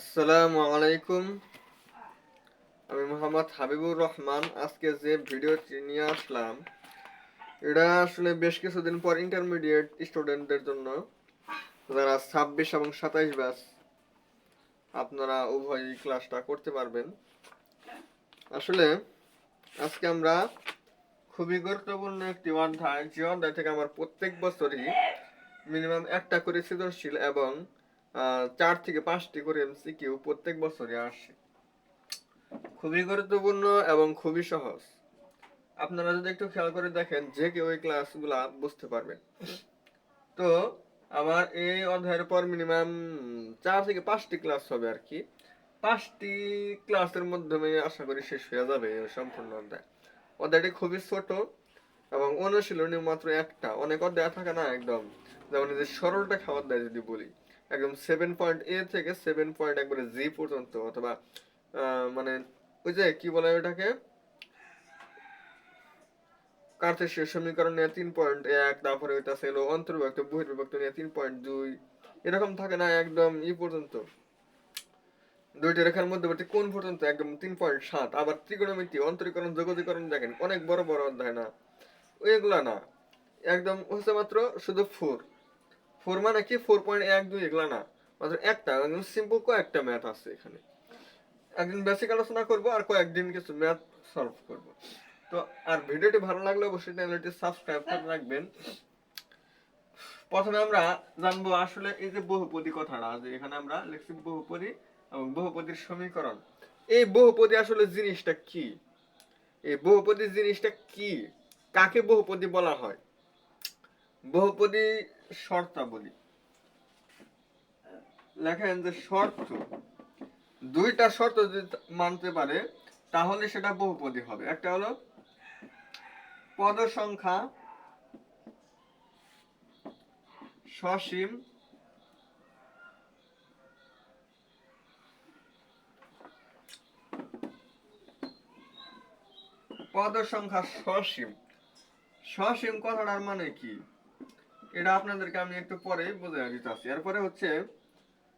আসসালামু আলাইকুম আমি মোহাম্মদ হাবিবুর রহমান। আজকে যে ভিডিওটি নিয়ে আসলাম, এটা আসলে বেশ কিছুদিন পর ইন্টারমিডিয়েট স্টুডেন্টদের জন্য। যারা ছাব্বিশ এবং সাতাইশ ব্যাচ আপনারা উভয় ক্লাসটা করতে পারবেন। আসলে আজকে আমরা খুবই গুরুত্বপূর্ণ একটি অধ্যায়, যে অধ্যায় থেকে আমার প্রত্যেক বছরই মিনিমাম একটা করে সৃজনশীল এবং চার থেকে পাঁচটি করে এমসিকিউ প্রত্যেক বছরই আসে। খুবই গুরুত্বপূর্ণ এবং খুবই সহজ। আপনারা যদি একটু খেয়াল করে দেখেন, যে কেউ এই ক্লাসগুলা বুঝতে পারবেন তো আমার এই অধ্যায়ের পর মিনিমাম চার থেকে পাঁচটি ক্লাস হবে আর কি। পাঁচটি ক্লাসের মাধ্যমে আশা করি শেষ হয়ে যাবে সম্পূর্ণ অধ্যায়। অধ্যায়টি খুবই ছোট এবং অনুশীলনী মাত্র একটা। অনেক অধ্যায় থাকে না একদম? যেমন যে সরলটা খাবার দেয় যদি বলি। একদম সেভেন পয়েন্ট এ থেকে সেভেন পয়েন্ট একবারে জি পর্যন্ত অথবা মানে ওই যে কি বলে ওটাকে? কার্তেশীয় সমীকরণ নিয়ে তিন পয়েন্ট এক, তারপরে ওইটা ছিল বহির্বিভক্ত নিয়ে তিন পয়েন্ট দুই। এরকম থাকে না একদম ই পর্যন্ত। দুইটি রেখার মধ্যবর্তী কোন পর্যন্ত একদম তিন পয়েন্ট সাত। আবার ত্রিকোণমিতি, অন্তরীকরণ যোগজীকরণ দেখেন, অনেক বড় বড় অধ্যায় না। ওইগুলা না। একদম হচ্ছে মাত্র শুধু ফোর ফোর মানে কি? ফোর পয়েন্ট এক দুই এগুলা না। মাত্র একটা একদম সিম্পল কয়েকটা ম্যাথ আছে এখানে। একদিন বেসিক আলোচনা করব আর কয়েকদিন কিছু ম্যাথ সলভ করব। তো আর ভিডিওটি ভালো লাগলে অবশ্যই চ্যানেলটি সাবস্ক্রাইব করে রাখবেন। প্রথমে আমরা জানব আসলে এই যে বহুপদী কথাটা যে এখানে আমরা লিখছি বহুপদী এবং বহুপদীর সমীকরণ। এই বহুপদী আসলে জিনিসটা কি? এই বহুপদী জিনিসটা কি? কাকে বহুপদী বলা হয়? বহুপদী শর্তাবলী লেখেন যে শর্ত, দুইটা শর্ত যদি মানতে পারে, তাহলে সেটা বহুপদী হবে। একটা হলো পদ সংখ্যা সসীম পদ সংখ্যা সসীম। সসীম কথাটার মানে কি? এটা আপনাদেরকে আমি একটু পরে বোঝাই দিতেছি। এরপরে হচ্ছে,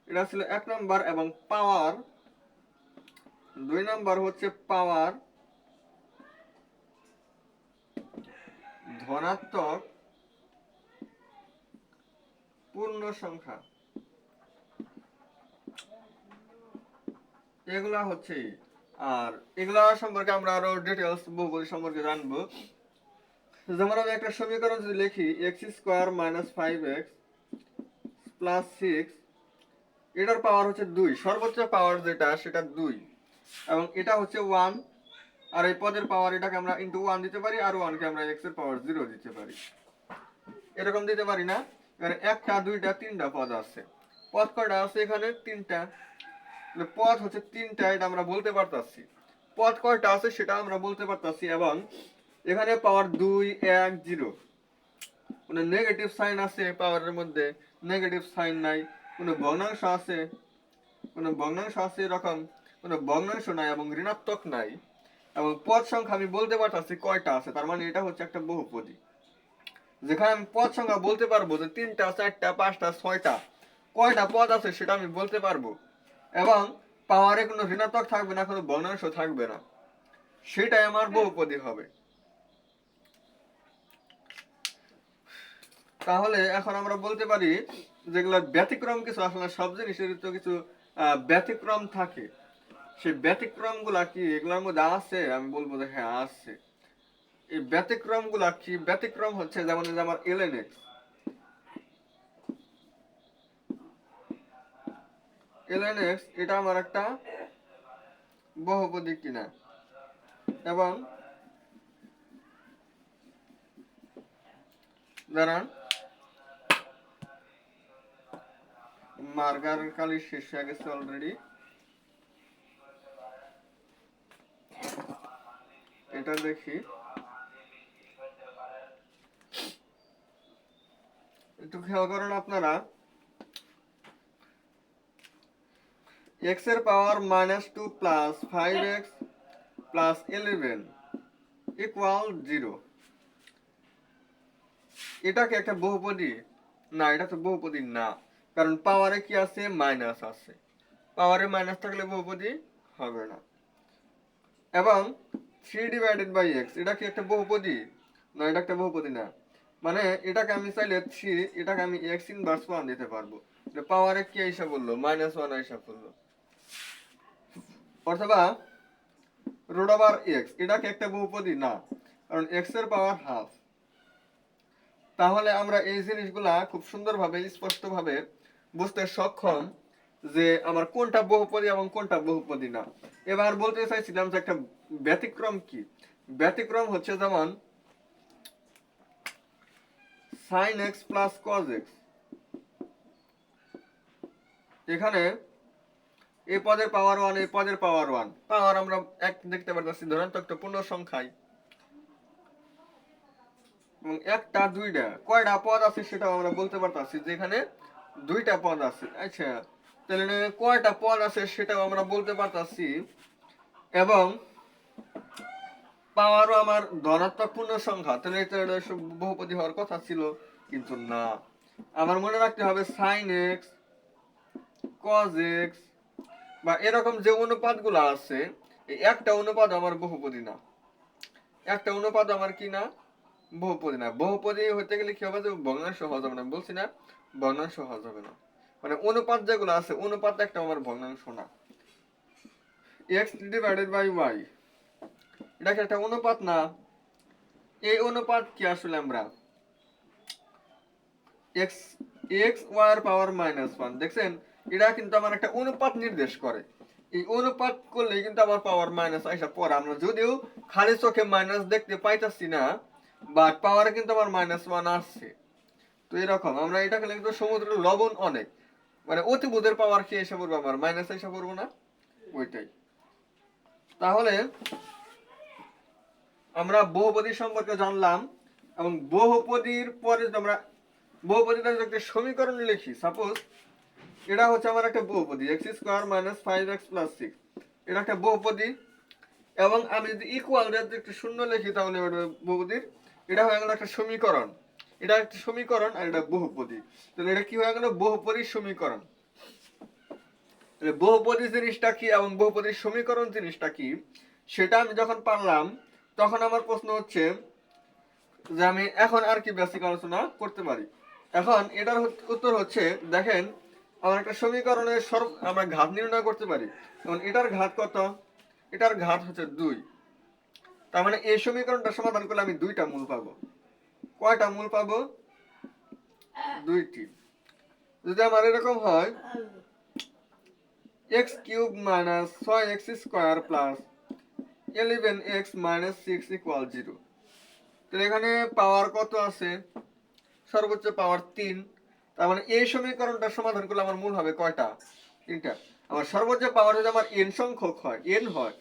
এটা ছিল এক নম্বর এবং পাওয়ার। দুই নম্বর হচ্ছে পাওয়ার ধনাত্মক পূর্ণ সংখ্যা। এগুলা হচ্ছে, আর এগুলা সম্পর্কে আমরা আরও ডিটেলস বহুপদী সম্পর্কে জানব। যেমন আমি একটা সমীকরণ যদি লিখি x square minus five x plus six এটার পাওয়ার হচ্ছে দুই। সর্বোচ্চ পাওয়ার যেটা, সেটা দুই। এবং এটা হচ্ছে ওয়ান আর এই পদের পাওয়ার এটাকে আমরা ইন্টু ওয়ান দিতে পারি, আর ওয়ানকে আমরা এক্সের পাওয়ার জিরো দিতে পারি। এরকম দিতে পারি না। এখানে একটা, দুইটা, তিনটা পদ আছে। পদ কয়টা আছে এখানে? তিনটা। পদ হচ্ছে তিনটা, এটা আমরা বলতে পারতাছি। পদ কয়টা আছে সেটা আমরা বলতে পারতাছি, এবং এখানে পাওয়ার দুই, এক জিরো কোনো নেগেটিভ সাইন আছে পাওয়ারের মধ্যে? নেগেটিভ সাইন নাই। কোনো ভগ্নাংশ আছে? কোনো ভগ্নাংশ আছে এরকম? কোনো ভগ্নাংশ নাই এবং ঋণাত্মক নাই। এবং পদ সংখ্যা আমি বলতে পারতাছি কয়টা আছে? তার মানে এটা হচ্ছে একটা বহুপদী। যেখানে আমি পদ সংখ্যা বলতে পারব যে তিনটা, চারটা, পাঁচটা, ছয়টা। কয়টা পদ আছে সেটা আমি বলতে পারব। এবং পাওয়ারে কোনো ঋণাত্মক থাকবে না, কোনো ভগ্নাংশ থাকবে না। সেটাই আমার বহুপদী হবে। তাহলে এখন আমরা বলতে পারি যেগুলো ব্যতিক্রম কিছু, আসলে সব জিনিসের তো কিছু ব্যতিক্রম থাকে। সেই ব্যতিক্রমগুলা কি এগুলোর মধ্যে আছে? আমি বলব যে হ্যাঁ আছে। এই ব্যতিক্রমগুলা কি? ব্যতিক্রম হচ্ছে যেমন আমার এলএনএক্স এলএনএক্স এটা আমার একটা বহুপদী কিনা। এবং দাঁড়ান। মার্গার কালি শেষ হয়ে গেছে অলরেডি এটা দেখি। একটু খেয়াল করুন আপনারা। এক্সের power minus two plus five x plus eleven equal zero এটা কি একটা বহুপদী না, এটা তো বহুপদী না। কারণ পাওয়ারে কি আছে? মাইনাস আছে। পাওয়ারে মাইনাস থাকলে বহুপদী হবে না। এবং থ্রি ডিভাইডেড বাই এক্স এটা কি একটা বহুপদী? না, এটা একটা বহুপদী না। মানে এটাকে আমি চাইলে থ্রি এটাকে আমি এক্স ইনভার্স ওয়ান দিতে পারব। পাওয়ারে কি হিসাব বলল মাইনাস ওয়ান হিসাব করল অথবা রুট ওভার এক্স এটা কি একটা বহুপদী? না। কারণ এক্সের পাওয়ার হাফ তাহলে আমরা এই জিনিসগুলা খুব সুন্দরভাবে, স্পষ্টভাবে বুঝতে সক্ষম যে আমার কোনটা বহুপদী এবং কোনটা বহুপদী না। এবার বলতে চাইছিলাম যে একটা ব্যতিক্রম কি? ব্যতিক্রম হচ্ছে যেমন sine x plus cos x এখানে এ পদের পাওয়ার ওয়ান এই পদের পাওয়ার ওয়ান পাওয়ার আমরা এক দেখতে পারতেছি, ধরেন তো একটা পূর্ণ সংখ্যায় একটা, দুইটা, কয়টা পদ আছে সেটাও আমরা বলতে পারতাছি, যেখানে দুইটা পদ আছে। আচ্ছা তাহলে কয়টা পদ আছে সেটাও আমরা বলতে পারতাছি। এবং পাওয়ারও আমার ধনাত্মক পূর্ণ সংখ্যা তাহলে এটা বহুপদী হওয়ার কথা ছিল, কিন্তু না। আমার মনে রাখতে হবে সাইন এক্স কজ এক্স বা এরকম যে অনুপাতগুলো আছে একটা অনুপাত আমার বহুপদী না। একটা অনুপাত আমার কি না? বহুপদী না। বহুপদী হতে গেলে কি হবে? যে ভগ্নাংশ সহজ হবে না বলছি না। ভগ্নাংশ সহজ হবে না। মানে অনুপাত যেগুলো আছে, অনুপাত একটা আমার ভগ্নাংশ না এক্স ডিভাইডেড বাই ওয়াই এটা একটা অনুপাত না? এই অনুপাত কি আসলে আমরা? এক্স এক্স ওয়ার পাওয়ার মাইনাস ওয়ান দেখছেন? এটা কিন্তু আমার একটা অনুপাত নির্দেশ করে। এই অনুপাত করলে কিন্তু আমার পাওয়ার মাইনাস আইসা পরে আমরা যদিও খালি চোখে মাইনাস দেখতে পাইতাছি না বাট পাওয়ারে কিন্তু আমার মাইনাস ওয়ান আসছে তো এরকম, আমরা এটা খেলে কিন্তু সমুদ্রের লবণ অনেক। মানে অতিবুধের পাওয়ার কি এসে পড়ব আমার মাইনাস এসে পড়ব না? ওইটাই। তাহলে আমরা বহুপদী সম্পর্কে জানলাম, এবং বহুপদীর পরে আমরা বহুপদীটা একটা সমীকরণ লিখি সাপোজ এটা হচ্ছে আমার একটা বহুপদী x square minus five x plus six এটা একটা বহুপদী, এবং আমি যদি ইকুয়াল যদি একটা শূন্য লিখি, তাহলে বহুপদীর এটা হয়ে গেল একটা সমীকরণ। এটা একটা সমীকরণ আর এটা বহুপদী। তাহলে এটা কি হয়ে গেল? বহুপদীর সমীকরণ। বহুপদী জিনিসটা কি এবং বহুপদীর সমীকরণ জিনিসটা কি? সেটা আমি যখন পারলাম, তখন আমার প্রশ্ন হচ্ছে যে আমি এখন আর কি বেসিক আলোচনা করতে পারি? এখন এটার উত্তর হচ্ছে, দেখেন, আমার একটা সমীকরণের সর্ব, আমরা ঘাত নির্ণয় করতে পারি। এখন এটার ঘাত কত? এটার ঘাত হচ্ছে দুই। তার মানে এই সমীকরণটা সমাধান করলে আমি দুইটা মূল পাবো। কয়টা মূল পাবো? দুইটি। যদি আমার এরকম হয় এক্স কিউব মাইনাস ছয় x square plus eleven x minus six equal zero. তো এখানে পাওয়ার কত আছে? সর্বোচ্চ পাওয়ার তিন। তার মানে এই সমীকরণটা সমাধান করলে আমার মূল হবে কয়টা? তিনটা। আমার সর্বোচ্চ পাওয়ার যদি আমার এন সংখ্যক হয় এন হয়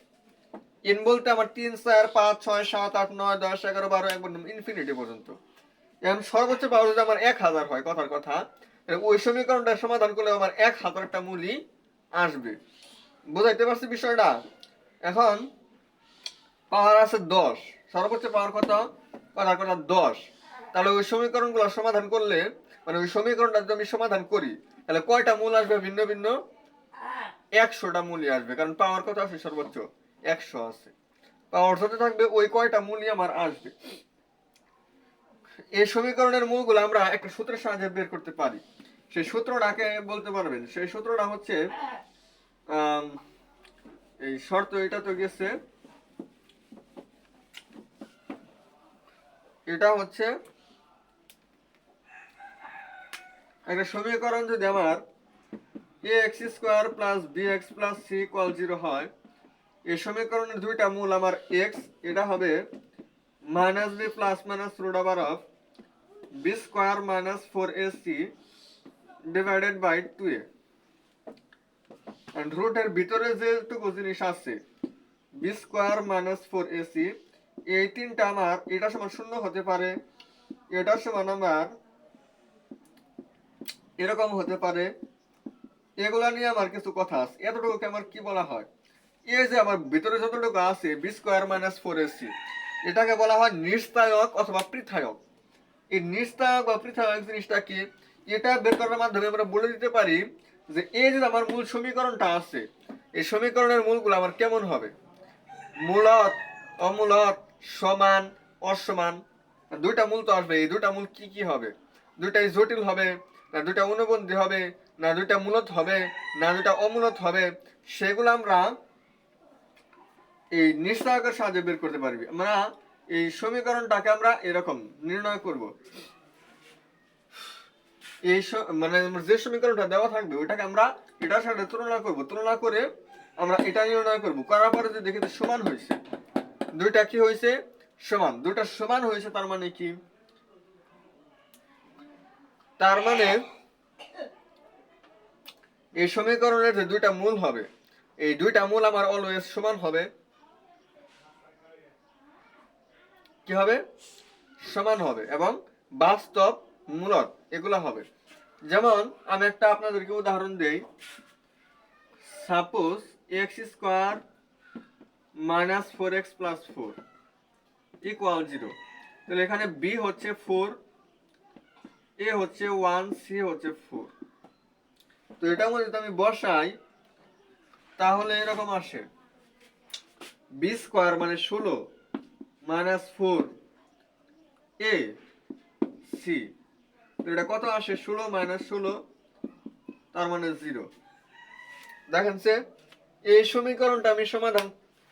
এন বলতে আমার তিন চার পাঁচ ছয় সাত আট নয় দশ এগারো বারো একবার ইনফিনিটি পর্যন্ত। এখন সর্বোচ্চ পাওয়ার যদি আমার এক হাজার হয়, কথার কথা ওই সমীকরণটা সমাধান করলে আমার এক হাজারটা মূলই আসবে। বুঝাইতে পারছি বিষয়টা? এখন পাওয়ার আছে দশ। সর্বোচ্চ পাওয়ার কত? কথার কথা দশ। তাহলে ওই সমীকরণগুলো সমাধান করলে মানে ওই সমীকরণটা যদি আমি সমাধান করি, তাহলে কয়টা মূল আসবে ভিন্ন ভিন্ন? একশোটা মূলই আসবে, কারণ পাওয়ার কত আছে সর্বোচ্চ? একশো আছে। পাওয়ার যত থাকবে, ওই কয়টা মূলই আমার আসবে। এই সমীকরণের মূলগুলো আমরা একটা সূত্রের সাহায্যে বের করতে পারি। সেই সূত্রটাকে বলতে পারবেন, সেই সূত্রটা হচ্ছে এই শর্ত এটা তো গেছে। এটা হচ্ছে, একটা সমীকরণ যদি আমার a x square plus b x plus c equal zero হয়, এই সমীকরণের দুইটা মূল আমার এক্স এটা হবে minus b plus minus root over of b square minus four a c divided by two a রুটের ভিতরে যেটুকু জিনিস আছে b square minus four a c এই তিনটা আমার এটা সমান শূন্য হতে পারে এটার সমান আমার এরকম হতে পারে। এগুলা নিয়ে আমার কিছু কথা আছে, এতটুকুকে আমার কি বলা হয়? এই যে আমার ভিতরে যতটুকু আছে b square minus four AC এটাকে বলা হয় নিস্তায়ক অথবা পৃথায়ক। এই নিস্তায়ক বা পৃথক জিনিসটা কি এটা বের করার মাধ্যমে আমরা বলে দিতে পারি যে এই যে আমার মূল সমীকরণটা আছে, এই সমীকরণের মূলগুলো আমার কেমন হবে? মূলত, অমূলত, সমান, অসমান দুইটা মূল তো আসবে, এই দুইটা মূল কি কি হবে? দুইটাই জটিল হবে, না দুইটা অনুবন্ধী হবে, না দুইটা মূলত হবে, না দুইটা অমূলত হবে, সেগুলো আমরা এই নিশ্চয়কের সাহায্যে বের করতে পারবি। আমরা এই সমীকরণটাকে আমরা এরকম নির্ণয় করব। এই মানে যে সমীকরণটা দেওয়া থাকবে, ওইটাকে আমরা এটার সাথে তুলনা করব। তুলনা করে আমরা এটা নির্ণয় করব। করার পরে যদি দেখি যে সমান হয়েছে, দুইটা কি হয়েছে? সমান। দুইটা সমান হয়েছে, তার মানে কি? তার মানে এই সমীকরণের যে দুইটা মূল হবে, এই দুইটা মূল আমার অলওয়েজ সমান হবে। কি হবে? সমান হবে এবং বাস্তব মূলত এগুলো হবে। যেমন, আমি একটা আপনাদেরকে উদাহরণ দেই। Suppose x square minus four x plus four equal zero. তাহলে এখানে বি হচ্ছে ফোর, এ হচ্ছে ওয়ান, সি হচ্ছে ফোর। তো এটার মধ্যে যদি আমি বসাই, তাহলে এরকম আসে। বি স্কোয়ার মানে ষোলো মাইনাস ফোর এ সি। এটা কত আসে? ষোলো মাইনাস ষোলো, তার মানে জিরো। দেখেন সে, এই সমীকরণটা আমি সমাধান,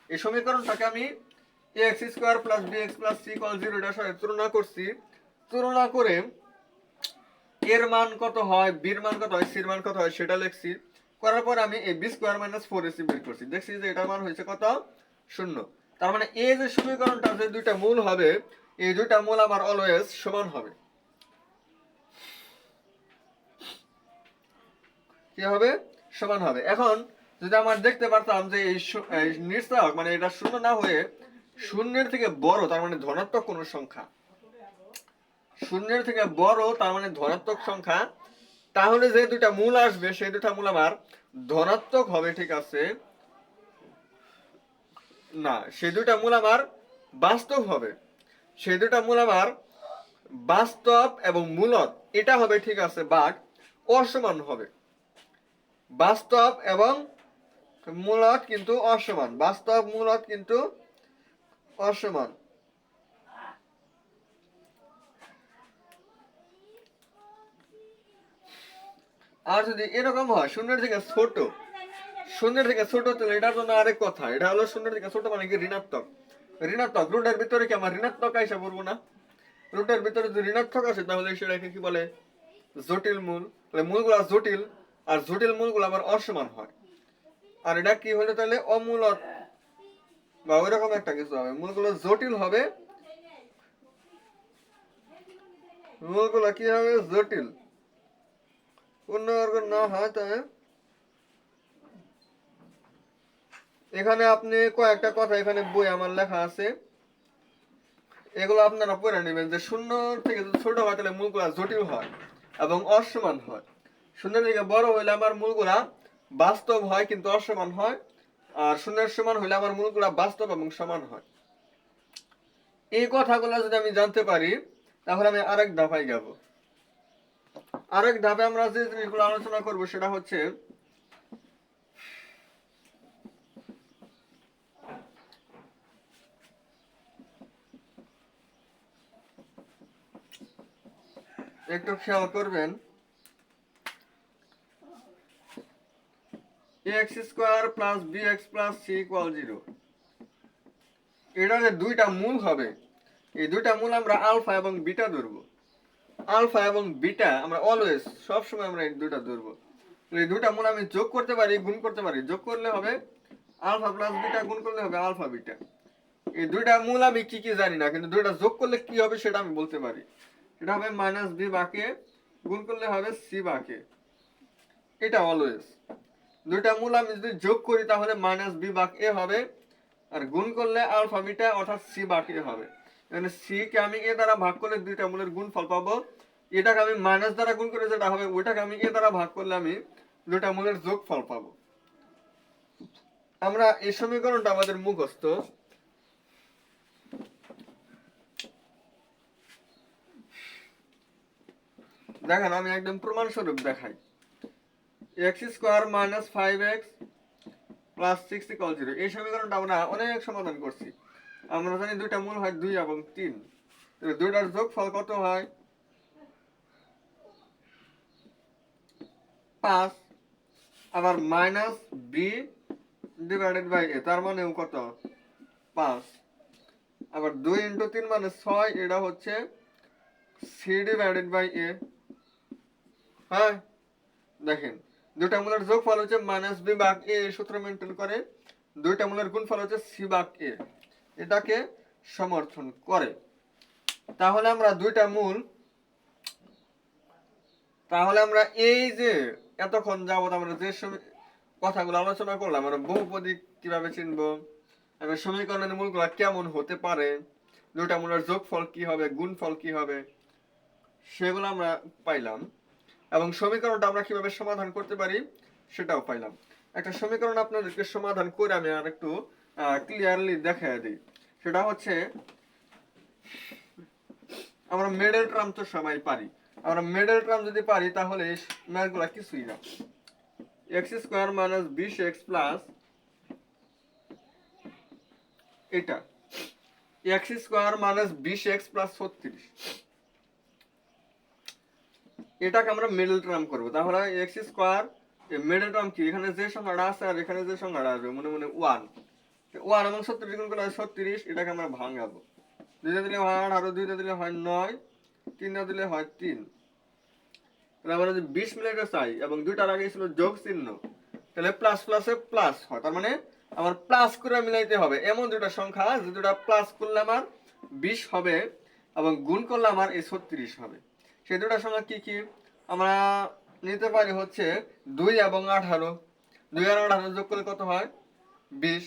এই সমীকরণটাকে আমি x square plus b x plus c equal zero এটার সাথে তুলনা করছি। তুলনা করে এর মান কত হয় বির মান কত হয় সির মান কত হয়, সেটা লিখছি। করার পর আমি এই b square minus four AC বের করছি। দেখছি যে এটার মান হয়েছে কত? শূন্য। তার মানে এই যে সমীকরণটা যে দুইটা মূল হবে, এই দুইটা মূল আমার অলওয়েজ সমান হবে। কি হবে? সমান হবে। এখন যদি আমার দেখতে পারতাম যে এই শূ- মানে এটা শূন্য না হয়ে শূন্যের থেকে বড়, তার মানে ধনাত্মক কোনো সংখ্যা। শূন্যের থেকে বড়, তার মানে ধনাত্মক সংখ্যা। তাহলে যে দুটা মূল আসবে, সেই দুটা মূল আমার ধনাত্মক হবে, ঠিক আছে? না, সে দুটা মূল আমার বাস্তব হবে। সে দুটা মূল আমার বাস্তব এবং মূলত, এটা হবে ঠিক আছে, বাট অসমান হবে। বাস্তব এবং মূলত কিন্তু অসমান, বাস্তব, মূলত কিন্তু অসমান। আর যদি এরকম হয়, শূন্যের থেকে ছোট শূন্যের থেকে ছোট তাহলে এটার জন্য আরেক কথা। এটা হলো শূন্যের থেকে ছোট মানে কি ঋণাত্মক? ঋণাত্মক। রুটের ভিতরে কি আমার ঋণাত্মক আইসা পড়ব না? রুটের ভিতরে যদি ঋণাত্মক আসে, তাহলে সেটাকে কি বলে? জটিল মূল। তাহলে মূলগুলা জটিল, আর জটিল মূলগুলো আবার অসমান হয়। আর এটা কি হলে তাহলে অমূলত বা ওইরকম একটা কিছু হবে। মূলগুলো জটিল হবে। মূলগুলো কি হবে? জটিল। পূর্ণবর্গ না হয় তবে এখানে আপনি কয়েকটা কথা এখানে বই আমার লেখা আছে। এগুলো আপনারা পড়ে নেবেন যে শূন্য থেকে যদি ছোট হয় তাহলে মূলগুলা জটিল হয় এবং অসমান হয়। শূন্য থেকে বড় হইলে আমার মূলগুলা বাস্তব হয় কিন্তু অসমান হয়, আর শূন্যের সমান হইলে আমার মূলগুলা বাস্তব এবং সমান হয়। এই কথাগুলো যদি আমি জানতে পারি, তাহলে আমি আরেক ধাপায় যাব আরেক ধাপে আমরা যে জিনিসগুলো আলোচনা করব সেটা হচ্ছে একটু খেয়াল করবেন। X square plus b x plus c equal zero. এটা যে দুইটা মূল হবে, এই দুইটা মূল আমরা আলফা এবং বিটা ধরবো। আলফা এবং বিটা আমরা অলওয়েজ সব সময় আমরা এই দুইটা ধরবো। এই দুইটা মূল আমি যোগ করতে পারি, গুণ করতে পারি। যোগ করলে হবে আলফা প্লাস বিটা, গুণ করলে হবে আলফা বিটা। এই দুইটা মূল আমি কি কি জানি না, কিন্তু দুইটা যোগ করলে কি হবে সেটা আমি বলতে পারি। এটা হবে মাইনাস বি বাকে, গুণ করলে হবে সি বাকে। এটা অলওয়েজ দুইটা মূল আমি যদি যোগ করি তাহলে মাইনাস বি বাক এ হবে, আর গুণ করলে আলফা বিটা অর্থাৎ সি বাক হবে। মানে সি আমি এ দ্বারা ভাগ করলে দুইটা মূলের গুণ ফল পাবো। এটাকে আমি মাইনাস দ্বারা গুণ করে যেটা হবে ওইটাকে আমি এ দ্বারা ভাগ করলে আমি দুইটা মূলের যোগ ফল পাবো। আমরা এই সমীকরণটা আমাদের মুখস্থ। দেখেন, আমি একদম প্রমাণ স্বরূপ দেখাই। X square minus five x plus six equal zero এই সমীকরণটা আমরা অনেক সমাধান করছি। আমরা জানি দুইটা মূল হয় দুই এবং তিন। দুইটার যোগফল কত হয়? পাঁচ। আবার minus b divided by a তার মানেও কত? পাঁচ। আবার দুই ইন্টু তিন মানে ছয়, এটা হচ্ছে সি ডিভাইডেড বাই এ হ্যাঁ দেখেন, দুইটা মূলের যোগফল হচ্ছে মাইনাস বি ভাগ এ সূত্র মেনটেন করে, দুইটা মূলের গুণফল হচ্ছে সি ভাগ এ এটাকে সমর্থন করে। তাহলে আমরা দুইটা মূল, তাহলে আমরা এই যে এতক্ষণ যাবত আমরা যে কথাগুলো আলোচনা করলাম, আমরা বহুপদী কীভাবে চিনবো এবং সমীকরণের মূলগুলো কেমন হতে পারে, দুইটা মূলের যোগফল কি হবে, গুণফল কি হবে, সেগুলো আমরা পাইলাম। এবং সমীকরণটা আমরা কীভাবে সমাধান করতে পারি সেটাও পাইলাম। একটা সমীকরণ আপনাদেরকে সমাধান করে আমি আর একটু ক্লিয়ারলি দেখাই দিই। সেটা হচ্ছে, আমরা মেডেল টার্ম তো সবাই পারি। আমরা মেডেল টার্ম যদি পারি তাহলে ম্যাথগুলো কিছুই না। এক্স স্কোয়ার মাইনাস বিশ এক্স প্লাস এটা। এক্স স্কোয়ার মাইনাস বিশ এক্স প্লাস ছত্রিশ। এটাকে আমরা মিডল টার্ম করব। তাহলে এক্স স্কোয়ার মিডল টার্ম কি? এখানে যে সংখ্যাটা আছে আর এখানে যে সংখ্যাটা আসবে, মনে মনে ওয়ান ওয়ান এবং ছত্রিশ গুণ করলে ছত্রিশ, এটাকে আমরা ভাঙাবো। দুইটা দিলে হয় আঠারো দুইটা দিলে হয় নয়, তিনটা দিলে হয় তিন। তাহলে আমরা যদি বিশ মিনিটে চাই এবং দুইটার আগে ছিল যোগ চিহ্ন, তাহলে প্লাস প্লাসে প্লাস হয়। তার মানে আমার প্লাস করে মিলাইতে হবে। এমন দুটা সংখ্যা যে দুটা প্লাস করলে আমার বিশ হবে এবং গুণ করলে আমার এই ছত্রিশ হবে। সেই দুটা সংখ্যা কী কি আমরা নিতে পারি হচ্ছে দুই এবং আঠারো। দুই আর আঠারো যোগ করলে কত হয়? বিশ।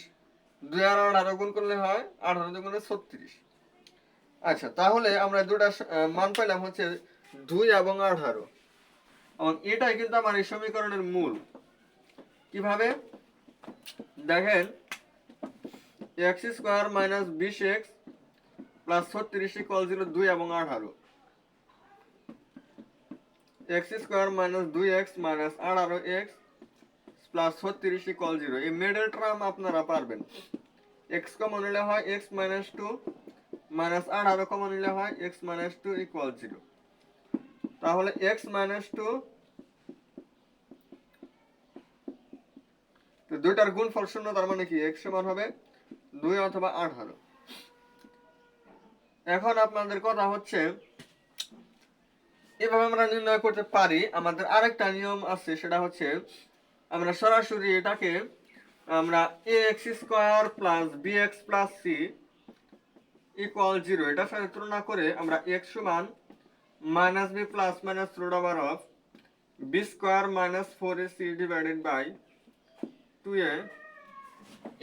দুই আর আঠারো গুণ করলে হয় আঠারো যোগ করলে ছত্রিশ। আচ্ছা তাহলে আমরা দুটা মান পেলাম হচ্ছে দুই এবং আঠারো। এবং এটাই কিন্তু আমার এই সমীকরণের মূল। কীভাবে? দেখেন, এক্স স্কোয়ার মাইনাস বিশ এক্স প্লাস ছত্রিশ ইকুয়াল জিরো দুই এবং আঠারো। এক্স স্কোয়ার মাইনাস দুই এক্স মাইনাস আঠারো এক্স প্লাস ছত্রিশ ইকুয়াল জিরো। এই মিডল টার্ম আপনারা পারবেন। এক্স কমন নিলে হয় এক্স মাইনাস টু, মাইনাস আঠারো কমন নিলে হয় x minus two equal zero. তাহলে এক্স মাইনাস টু, তো দুইটার গুণফল শূন্য, তার মানে কি? এক্স সমান হবে দুই অথবা আঠারো। এখন আপনাদের কথা হচ্ছে এভাবে আমরা নির্ণয় করতে পারি, আমাদের আরেকটা নিয়ম আছে, সেটা হচ্ছে আমরা সরাসরি এটাকে আমরা a x square plus b x plus c equal zero এটার সাথে তুলনা করে আমরা এক্স সমান minus b plus minus root over of b square minus four a c divided by two a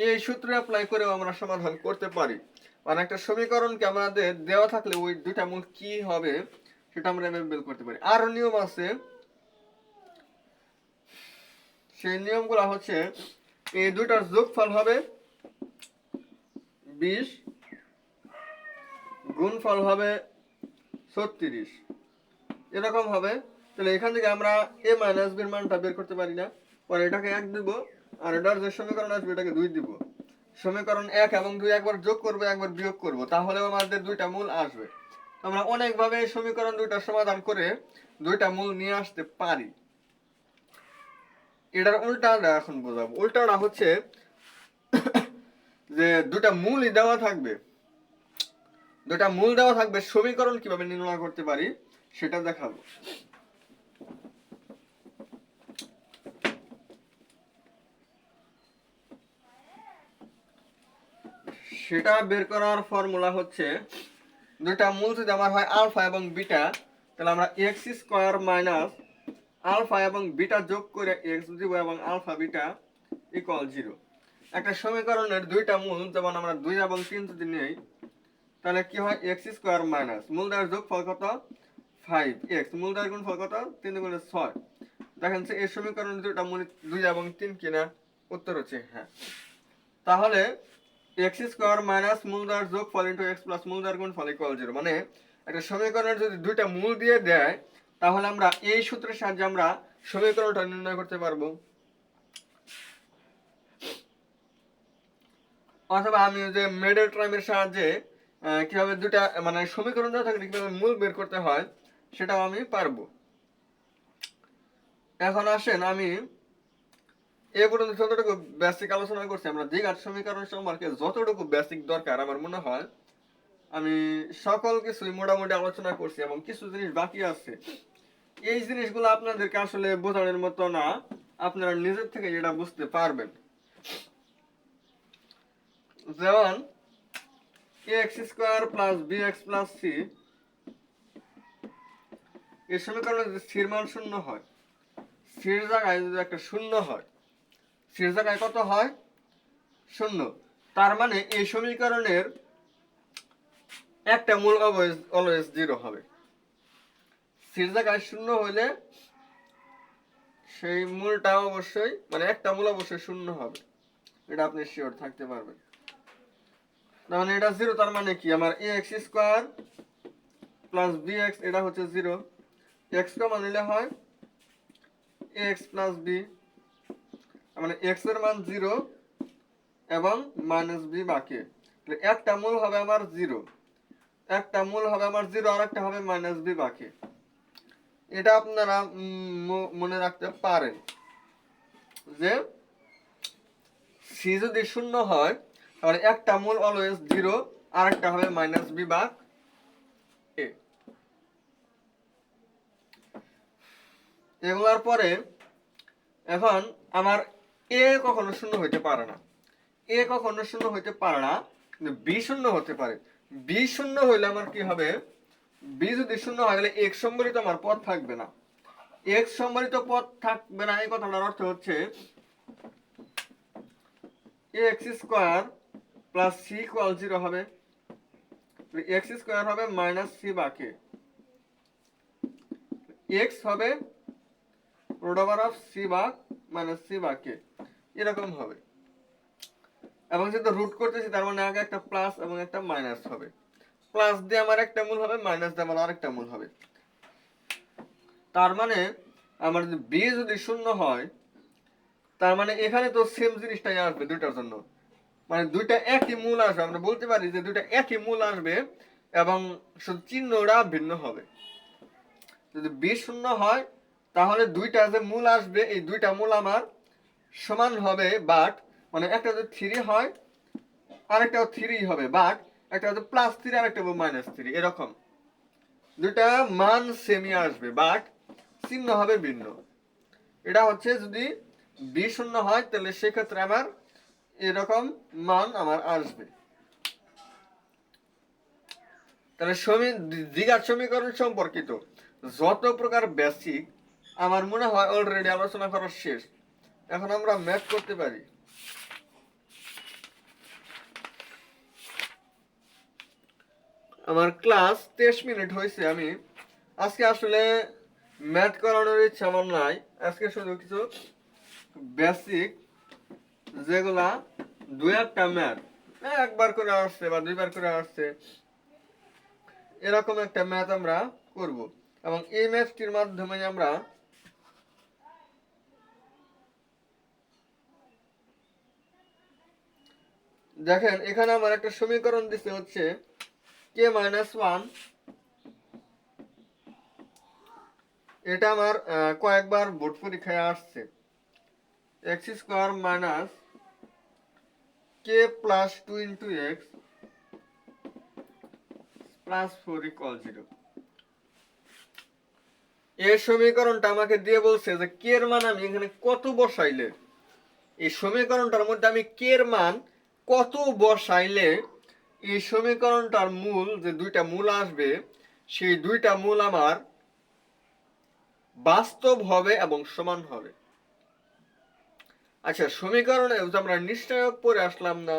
এই সূত্র অ্যাপ্লাই করেও আমরা সমাধান করতে পারি। মানে একটা সমীকরণকে আমাদের দেওয়া থাকলে ওই দুটা মূল কি হবে? সেটা আমরা এভাবে বের করতে পারি। আরও নিয়ম আছে। সেই নিয়মগুলো হচ্ছে, এই দুইটার যোগফল হবে বিশ, গুণফল হবে ছত্রিশ। এরকম হবে। তাহলে এখান থেকে আমরা এ মাইনাস বির মানটা বের করতে পারি না। পরে এটাকে এক দিব, আর এটার যে সমীকরণ আসবে, এটাকে দুই দিব। সমীকরণ এক এবং দুই একবার যোগ করব, একবার বিয়োগ করব, তাহলেও আমাদের দুইটা মূল আসবে। আমরা অনেকভাবে সমীকরণ দুইটা সমাধান করে দুইটা মূল নিয়ে আসতে পারি। এটার উল্টাটা এখন বোঝাবো। উল্টাটা হচ্ছে যে দুটা মূলই দেওয়া থাকবে। দুটা মূল দেওয়া থাকবে, সমীকরণ কীভাবে নির্ণয় করতে পারি সেটা দেখাবো। সেটা বের করার ফর্মুলা হচ্ছে দুইটা মূল যদি আমার হয় আলফা এবং বিটা, তাহলে আমরা এক্স স্কোয়ার মাইনাস আলফা এবং বিটা যোগ করে এক্স দিব এবং আলফা বিটা ইকুয়াল জিরো একটা সমীকরণের দুইটা মূল, যেমন আমরা দুই এবং তিন যদি নেই, তাহলে কি হয়? এক্স স্কোয়ার মাইনাস মূল দ্বার যোগ ফল কত? ফাইভ এক্স মূলদার গুণ ফল কত? তিন গুণে ছয়। দেখেন যে এই সমীকরণের দুইটা মূল দুই এবং তিন কিনা? উত্তর হচ্ছে হ্যাঁ। তাহলে এক্স স্কোয়ার মাইনাস মূলদার যোগ ফল ইন্টু এক্স প্লাস মূলদার গুণ ফল ইকুয়াল জিরো মানে একটা সমীকরণের যদি দুইটা মূল দিয়ে দেয়, তাহলে আমরা এই সূত্রের সাহায্যে আমরা সমীকরণটা নির্ণয় করতে পারব। অথবা আমি যে মেডেল ট্রাইমের সাহায্যে কীভাবে দুটা মানে সমীকরণ দেওয়া থাকলে কীভাবে মূল বের করতে হয়, সেটাও আমি পারব। এখন আসেন আমি এ পর্যন্ত যতটুকু বেসিক আলোচনা করছি, আমরা দ্বিঘাত সমীকরণ সম্পর্কে যতটুকু বেসিক দরকার আমার মনে হয়, আমি সকল কিছুই মোটামুটি আলোচনা করছি এবং কিছু জিনিস বাকি আছে। এই জিনিসগুলো আপনাদেরকে আসলে বোঝানোর মতো না, আপনারা নিজের থেকে যেটা বুঝতে পারবেন। যেমন x square plus b x plus c এই সমীকরণে যদি স্থির মান শূন্য হয়, স্থির জায়গায় যদি একটা শূন্য হয় স্থির জায়গায় কত হয়? শূন্য। তার মানে এই সমীকরণের একটা মূল অলওয়েজ অলওয়েজ জিরো হবে। স্থির জায়গায় শূন্য হইলে সেই মূলটা অবশ্যই মানে একটা মূল অবশ্যই শূন্য হবে। এটা আপনি শিওর থাকতে পারবেন। মানে এটা জিরো তার মানে কি? আমার a x square plus b x এটা হচ্ছে জিরো এক্স কমন নিলে হয় এ এক্স প্লাস বি মানে এক্সের মান জিরো এবং মাইনাস বি বাকি। তাহলে একটা মূল হবে আমার জিরো একটা মূল হবে আমার জিরো আর একটা হবে মাইনাস বি বাকি। এটা আপনারা মনে রাখতে পারেন যে সি যদি শূন্য হয়, তাহলে একটা মূল অলওয়েজ জিরো আর একটা হবে মাইনাস বি বা এ পরে, এখন আমার এ কখনো শূন্য হইতে পারে না। এ কখনো শূন্য হইতে পারে না বি শূন্য হতে পারে। বি শূন্য হইলে আমার কি হবে? বি যদি শূন্য হয়, তাহলে এক্স সম্বলিত আমার পদ থাকবে না। এক্স সম্বলিত পদ থাকবে না, এই কথাটার অর্থ হচ্ছে x square plus c equal zero হবে। এক্স স্কোয়ার হবে মাইনাস সি বাকি। এক্স হবে রুট ওভার অফ সি বাক মাইনাস সি বাকি এরকম হবে। এবং যেহেতু রুট করতেছি, তার মানে আগে একটা প্লাস এবং একটা মাইনাস হবে। প্লাস দিয়ে আমার একটা মূল হবে মাইনাস দিয়ে আমার আরেকটা মূল হবে। তার মানে আমার বি যদি শূন্য হয়, তার মানে এখানে তো সেম জিনিসটাই আসবে দুইটার জন্য। মানে দুইটা একই মূল আসবে, আমরা বলতে পারি যে দুইটা একই মূল আসবে এবং শুধু চিহ্নটা ভিন্ন হবে। যদি বি শূন্য হয় তাহলে দুইটা যে মূল আসবে, এই দুইটা মূল আমার সমান হবে বাট মানে একটা যদি থ্রি হয় আরেকটাও থ্রি হবে, বাট একটা হচ্ছে প্লাস থ্রি আর একটা মাইনাস থ্রি এরকম। দুইটা মান সেমি আসবে, বাট চিহ্ন হবে ভিন্ন। এটা হচ্ছে যদি বি শূন্য হয়, তাহলে সেক্ষেত্রে আমার এরকম মান আমার আসবে। তাহলে সমী দ্বিঘাত সমীকরণ সম্পর্কিত যত প্রকার বেসিক আমার মনে হয় অলরেডি আলোচনা করা শেষ। এখন আমরা ম্যাথ করতে পারি। আমার ক্লাস তেইশ মিনিট হয়েছে আমি। আজকে আসলে ম্যাথ করানোর ইচ্ছা আমার নাই। আজকে শুধু কিছু বেসিক যেগুলা দু একটা ম্যাথ। একবার করে আসছে বা দুইবার করে আসছে। এরকম একটা ম্যাথ আমরা করব। এবং এই ম্যাথটির মাধ্যমে আমরা দেখেন, এখানে আমার একটা সমীকরণ দিতে হচ্ছে কে মাইনাস ওয়ান এটা আমার কয়েকবার বোর্ড পরীক্ষায় আসছে। X square minus k plus two into x plus four equal zero এই সমীকরণটা আমাকে দিয়ে বলছে যে কে এর মান আমি এখানে কত বসাইলে? এই সমীকরণটার মধ্যে আমি কে এর মান কত বসাইলে এই সমীকরণটার মূল যে দুইটা মূল আসবে, সেই দুইটা মূল আমার বাস্তব হবে এবং সমান হবে। আচ্ছা সমীকরণে আমরা নিশ্চয়ক পরে আসলাম না,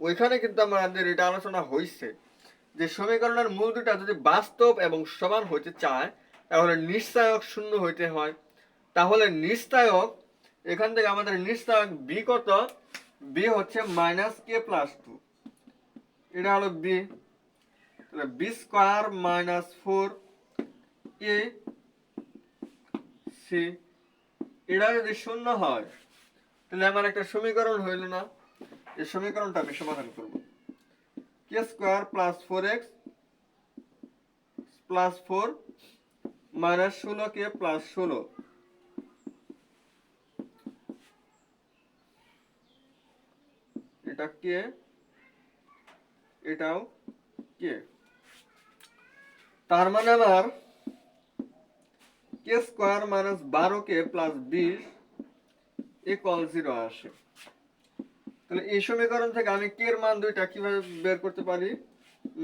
ওইখানে কিন্তু আমাদের এটা আলোচনা হয়েছে যে সমীকরণের মূল দুটা যদি বাস্তব এবং সমান হইতে চায়, তাহলে নিশ্চয়ক শূন্য হইতে হয়। তাহলে নিশ্চয়ক, এখান থেকে আমাদের নিশ্চয়ক বি কত? বি হচ্ছে মাইনাস কে প্লাস টু এটা হলো বি তাহলে b square minus four a c এটা যদি শূন্য হয়, তাহলে আমার একটা সমীকরণ হইল না। এই সমীকরণটা আমি সমাধান করব। K square plus four x plus four minus ষোলো কে প্লাস ষোলো। এটা কে? এটাও কে? তার মানে আমার কে স্কোয়ার মাইনাস বারো কে প্লাস বিশ ইকুয়াল জিরো আসে। তাহলে এই সমীকরণ থেকে আমি কে এর মান দুইটা কীভাবে বের করতে পারি?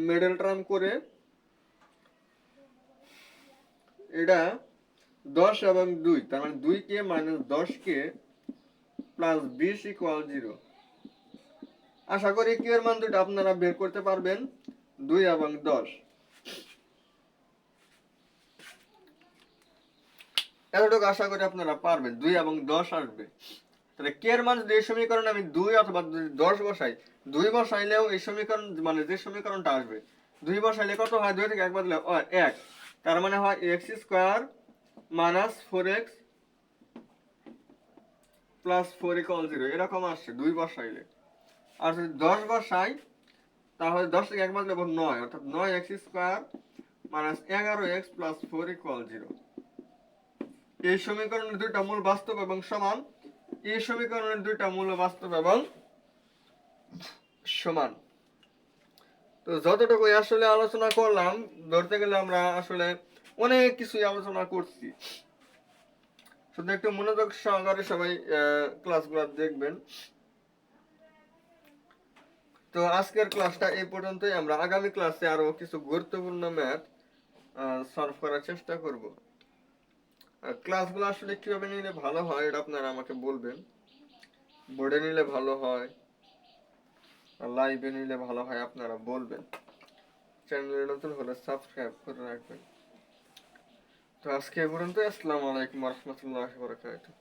মিডল টার্ম করে। এটা দশ এবং দুই, তার মানে দুই কে মাইনাস দশ কে প্লাস বিশ ইকুয়াল জিরো আশা করি কে এর মান দুইটা আপনারা বের করতে পারবেন। দুই এবং দশ। এতটুকু আশা করি আপনারা পারবেন। দুই এবং দশ আসবে। তাহলে কে এর মান যদি এই সমীকরণে আমি দুই অথবা দশ বসাই, দুই বসাইলেও এই সমীকরণ মানে যে সমীকরণটা আসবে, দুই বসাইলে কত হয়? দুই থেকে এক বদলে এক। তার মানে হয় x square minus four x plus four equal zero. এরকম আসছে দুই বসাইলে। আর যদি দশ বসাই তাহলে দশ থেকে এক বদলে হবে নয়, অর্থাৎ নয় এক্স স্কোয়ার মাইনাস এগারো x plus four equal zero এই সমীকরণের দুইটা মূল বাস্তব এবং সমান। এই সমীকরণের দুইটা মূল বাস্তব এবং সমান। তো যতটুকু আসলে আলোচনা করলাম, ধরতে গেলে আমরা আসলে অনেক কিছুই আলোচনা করছি। শুধু একটু মনোযোগ সহকারে সবাই ক্লাসগুলো দেখবেন। তো আজকের ক্লাসটা এই পর্যন্তই। আমরা আগামী ক্লাসে আরও কিছু গুরুত্বপূর্ণ ম্যাথ সলভ করার চেষ্টা করব। ক্লাসগুলো আসলে কীভাবে নিলে ভালো হয় এটা আপনারা আমাকে বলবেন। বোর্ডে নিলে ভালো হয় লাইভে নিলে ভালো হয় আপনারা বলবেন। চ্যানেলে নতুন হলে সাবস্ক্রাইব করে রাখবেন। তো আজকে এ পর্যন্ত আসসালামু আলাইকুম রহমতুল্লাহ বরকাতুহ।